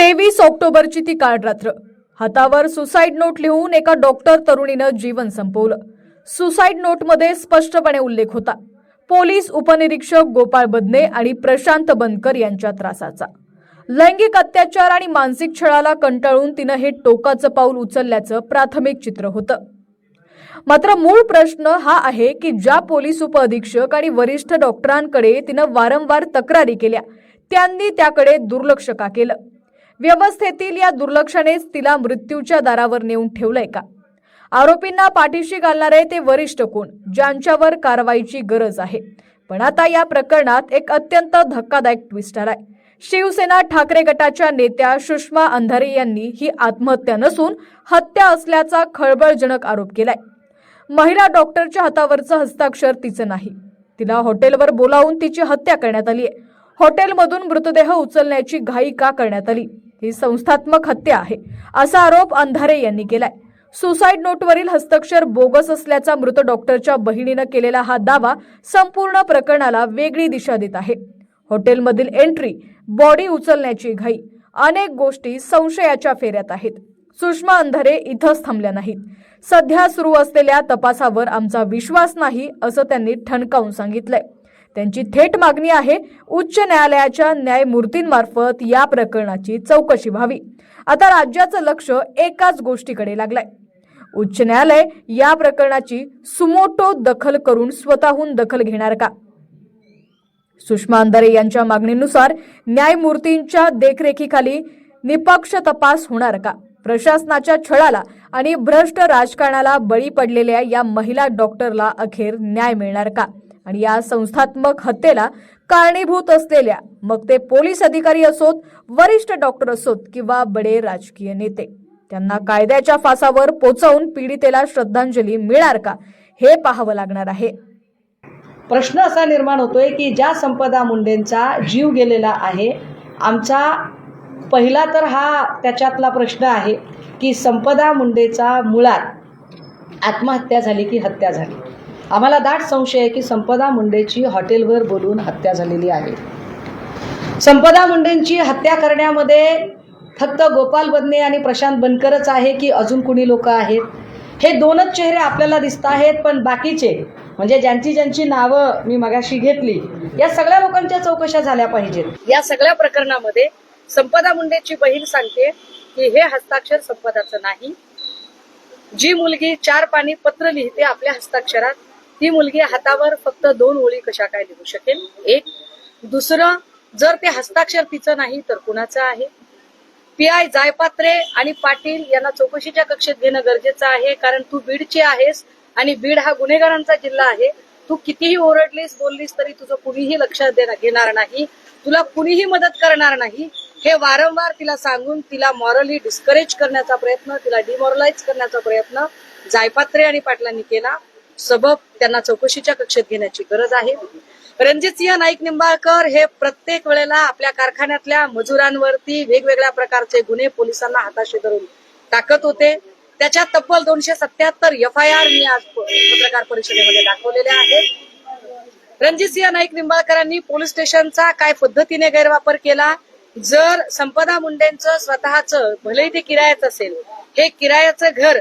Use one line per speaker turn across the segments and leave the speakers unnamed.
तेवीस ऑक्टोबरची ती काळ रात्र हातावर सुसाईड नोट लिहून एका डॉक्टर तरुणीनं जीवन संपवलं. सुसाईड नोटमध्ये स्पष्टपणे उल्लेख होता. पोलीस उपनिरीक्षक गोपाळ बदने आणि प्रशांत बनकर यांच्या त्रासाचा. लैंगिक अत्याचार आणि मानसिक छळाला कंटाळून तिनं हे टोकाचं पाऊल उचलल्याचं प्राथमिक चित्र होतं. मात्र मूळ प्रश्न हा आहे की ज्या पोलीस उपअधीक्षक आणि वरिष्ठ डॉक्टरांकडे तिनं वारंवार तक्रारी केल्या त्यांनी त्याकडे दुर्लक्ष का केलं? व्यवस्थेतील या दुर्लक्षानेच तिला मृत्यूच्या दारावर नेऊन ठेवलंय का? आरोपींना पाठीशी घालणारे ते वरिष्ठ कोण? ज्यांच्यावर कारवाईची गरज आहे. पण आता या प्रकरणात एक अत्यंत धक्कादायक ट्विस्ट आलाय. शिवसेना ठाकरे गटाच्या नेत्या सुषमा अंधारे यांनी ही आत्महत्या नसून हत्या असल्याचा खळबळजनक आरोप केलाय. महिला डॉक्टरच्या हातावरचं हस्ताक्षर तिचं नाही. तिला हॉटेलवर बोलावून तिची हत्या करण्यात आली आहे हॉटेलमधून मृतदेह उचलण्याची घाई का करण्यात आली? ही संस्थात्मक हत्या आहे असा आरोप अंधारे यांनी केलाय. सुसाईड नोटवरील हस्ताक्षर बोगस असल्याचा मृत डॉक्टरच्या बहिणीनं केलेला हा दावा संपूर्ण प्रकरणाला वेगळी दिशा देत आहे. हॉटेलमधील एंट्री बॉडी उचलण्याची घाई अनेक गोष्टी संशयाच्या फेऱ्यात आहेत. सुषमा अंधारे इथंच थांबल्या नाहीत. सध्या सुरू असलेल्या तपासावर आमचा विश्वास नाही असं त्यांनी ठणकावून सांगितलंय. त्यांची थेट मागणी आहे उच्च न्यायालयाच्या न्यायमूर्तींमार्फत या प्रकरणाची चौकशी व्हावी. आता राज्याचं लक्ष एकाच गोष्टीकडे लागलंय. उच्च न्यायालय या प्रकरणाची सुमोटो दखल करून स्वतःहून दखल घेणार का? सुषमा अंधारे यांच्या मागणीनुसार न्यायमूर्तींच्या देखरेखीखाली निपक्ष तपास होणार का? प्रशासनाच्या छळाला आणि भ्रष्ट राजकारणाला बळी पडलेल्या या महिला डॉक्टरला अखेर न्याय मिळणार का? आणि या संस्थात्मक हत्येला कारणीभूत असलेल्या मग ते पोलीस अधिकारी असोत वरिष्ठ डॉक्टर असोत किंवा बडे राजकीय नेते. त्यांना कायद्याच्या फासावर पोचवून पीडितेला श्रद्धांजली मिळणार का हे पाहावं लागणार आहे.
प्रश्न असा निर्माण होतोय की ज्या संपदा मुंडेंचा जीव गेलेला आहे आमचा पहिला तर हा त्याच्यातला प्रश्न आहे की संपदा मुंडेचा मुळात आत्महत्या झाली की हत्या झाली? आम्हाला दाट संशय आहे की संपदा मुंडेची हॉटेलवर बोलून हत्या झालेली आहे. संपदा मुंडेंची हत्या करण्यामध्ये फक्त गोपाल बदने आणि प्रशांत बनकरच आहे की अजून कुणी लोक आहेत? हे दोनच चेहरे आपल्याला दिसत आहेत पण बाकीचे म्हणजे ज्यांची ज्यांची नावं मी मगाशी घेतली या सगळ्या लोकांच्या चौकशा झाल्या पाहिजेत. या सगळ्या प्रकरणामध्ये संपदा मुंडेची बहीण सांगते की हे हस्ताक्षर संपदाचं नाही. जी मुलगी चार पाणी पत्र लिहिते आपल्या हस्ताक्षरात ती मुलगी हातावर फक्त दोन ओळी कशा काय लिहू शकेल? एक. दुसरं जर ते हस्ताक्षर तिचं नाही तर कुणाचं आहे? पी आय जायपात्रे आणि पाटील यांना चौकशीच्या कक्षेत घेणं गरजेचं आहे कारण तू बीडची आहेस आणि बीड हा गुन्हेगारांचा जिल्हा आहे. तू कितीही ओरडलीस बोललीस तरी तुझं कुणीही लक्षात घेणार नाही. तुला कुणीही मदत करणार नाही. हे वारंवार तिला सांगून तिला मॉरली डिस्करेज करण्याचा प्रयत्न तिला डिमॉरलाइज करण्याचा प्रयत्न जायपात्रे आणि पाटलांनी केला. सबब त्यांना चौकशीच्या कक्षेत घेण्याची गरज आहे. रणजितसिंह नाईक निंबाळकर हे प्रत्येक वेळेला आपल्या कारखान्यातल्या मजुरांवरती वेगवेगळ्या प्रकारचे गुन्हे पोलिसांना हाताशी धरून टाकत होते. त्याच्या तब्बल दोनशे सत्याहत्तर एफ आय आर मी आज पत्रकार परिषदेमध्ये दाखवलेले आहेत. रणजितसिंह नाईक निंबाळकरांनी पोलीस स्टेशनचा काय पद्धतीने गैरवापर केला? जर संपदा मुंडेंचं स्वतःचं भलेही ते किरायाचं असेल हे किरायाचं घर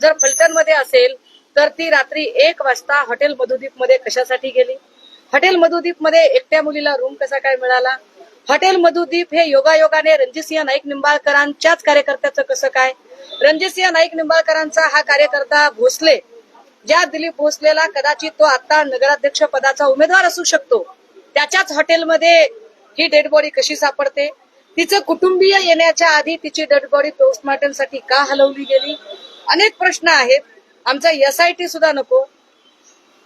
जर फलटणमध्ये असेल तर ती रात्री एक वाजता हॉटेल मधुदीपमध्ये कशासाठी गेली? हॉटेल मधुदीपमध्ये एकट्या मुलीला रूम कसा काय मिळाला? हॉटेल मधुदीप हे योगायोगाने रणजितसिंह नाईक निंबाळकरांच्याच कार्यकर्त्याचं कसं काय? रणजितसिंह नाईक निंबाळकरांचा हा कार्यकर्ता भोसले. ज्या दिलीप भोसलेला कदाचित तो आता नगराध्यक्ष पदाचा उमेदवार असू शकतो. त्याच्याच हॉटेलमध्ये ही डेड बॉडी कशी सापडते? तिचं कुटुंबीय येण्याच्या आधी तिची डेड बॉडी पोस्टमॉर्टमसाठी का हलवली गेली? अनेक प्रश्न आहेत. आमचा एसआयटी सुद्धा नको.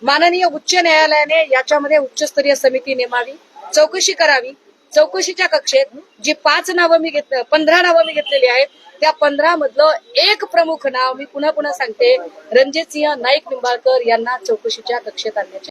माननीय उच्च न्यायालयाने याच्यामध्ये उच्चस्तरीय समिती नेमावी चौकशी करावी. चौकशीच्या कक्षेत जी पाच नावं मी घेत पंधरा नावं मी घेतलेली आहेत त्या पंधरा मधलं एक प्रमुख नाव मी पुन्हा पुन्हा सांगते. रणजित सिंह नाईक निंबाळकर यांना चौकशीच्या कक्षेत आणण्याची.